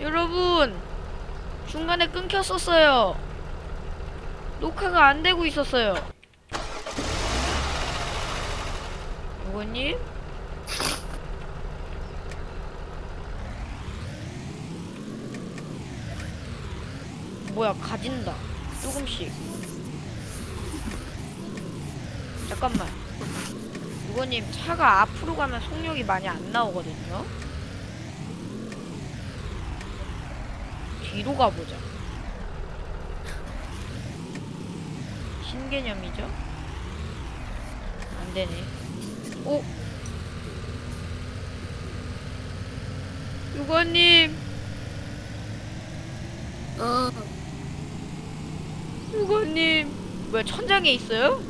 여러분 중간에 끊겼었어요. 녹화가 안 되고 있었어요. 요거님? 뭐야 가진다. 조금씩. 잠깐만. 요거님 차가 앞으로 가면 속력이 많이 안 나오거든요. 뒤로 가보자. 신개념이죠? 안 되네. 오! 유건님! 어, 유건님! 뭐야, 천장에 있어요?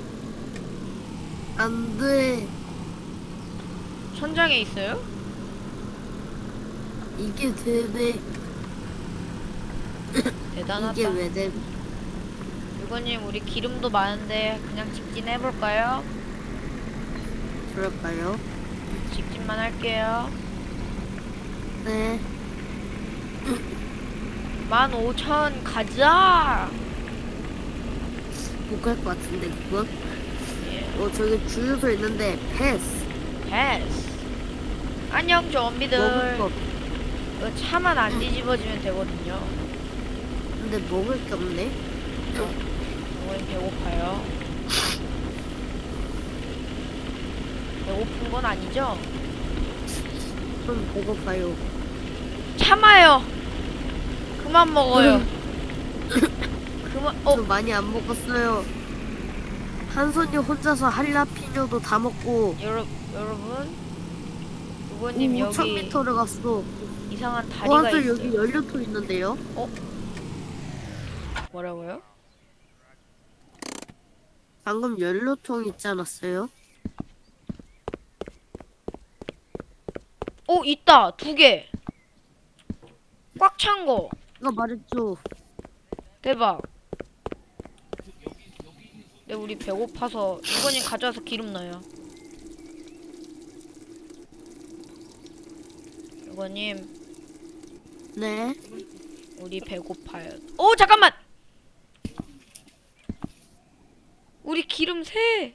안 돼. 천장에 있어요? 이게 되네. 대단하다. 이게 왜 돼? 유건님, 우리 기름도 많은데 그냥 직진 해볼까요? 그럴까요? 직진만 할게요. 네. 15,000 가자! 못 갈 것 같은데, 그건? 예. 어, 저기 주유소 있는데, 패스. 패스. 안녕, 좀비들. 거. 그 차만 안 뒤집어지면 되거든요. 근데 먹을 게 없네? 어머님 배고파요. 배고픈 건 아니죠? 좀 배고파요. 참아요. 그만 먹어요. 그만. 어, 저 많이 안 먹었어요. 한 손이 혼자서 할라피뇨도 다 먹고, 여러 여러분. 부모님 여기 5,000m를 갔어. 이상한 다리가 있어요. 여기 연료통 있는데요? 뭐라고요? 방금 연료통 있지 않았어요? 오 있다 두 개. 꽉 찬 거. 이거 말했죠. 대박. 네 우리 배고파서 이번님 가져와서 기름 넣어요. 이번님 네. 우리 배고파요. 오 잠깐만. 우리 기름 새.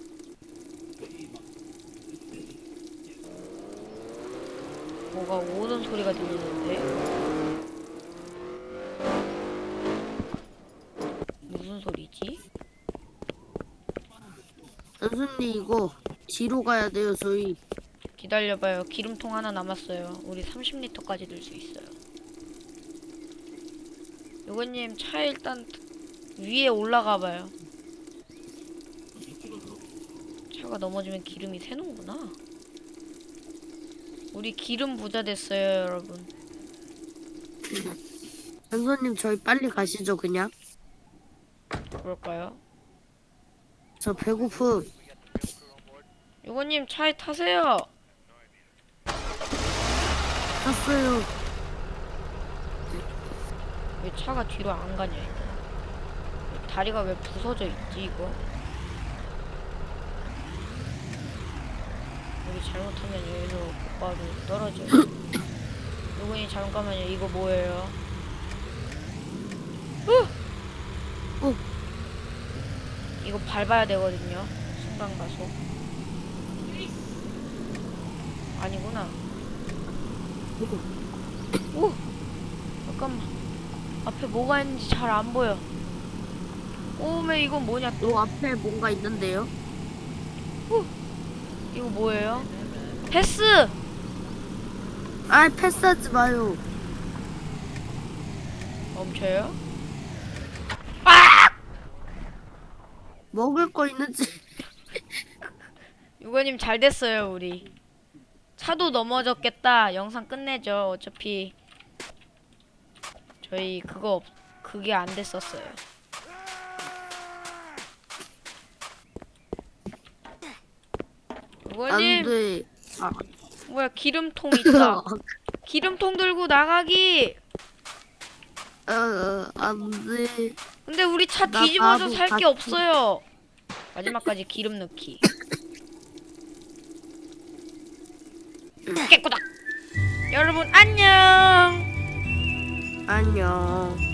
뭐가 오는 소리가 들리는데. 무슨 소리지? 선생님 이거 뒤로 가야 돼요 저희 기다려봐요. 기름통 하나 남았어요. 우리 30리터까지 들 수 있어요. 요거님 차에 일단 위에 올라가봐요. 차가 넘어지면 기름이 새는구나. 우리 기름 부자 됐어요, 여러분. 선생님 저희 빨리 가시죠 그냥 그럴까요? 저 배고픔 요거님 차에 타세요. 탔어요 왜 차가 뒤로 안 가냐 이거. 다리가 왜 부서져 있지 이거? 여기 잘못하면 여기서 곧바로 떨어져요. 요거님 잠깐만요. 이거 뭐예요? 어! 어. 이거 밟아야 되거든요. 순간 가속. 아니구나. 오! 잠깐만. 앞에 뭐가 있는지 잘 안 보여. 오메 이건 뭐냐 또? 요 앞에 뭔가 있는데요 이거 뭐예요? 패스! 아 패스하지 마요 멈춰요? 먹을 거 있는지 유건님 잘 됐어요 우리. 차도 넘어졌겠다. 영상 끝내죠. 어차피 저희 그거 없, 그게 안 됐었어요. 유건님 안돼 아, 뭐야 기름통 있다. 기름통 들고 나가기. 어, 어, 안돼 근데 우리 차 나 뒤집어서 바보 살게 같이. 없어요. 마지막까지 기름 넣기. 깨꾸다. 여러분 안녕. 안녕.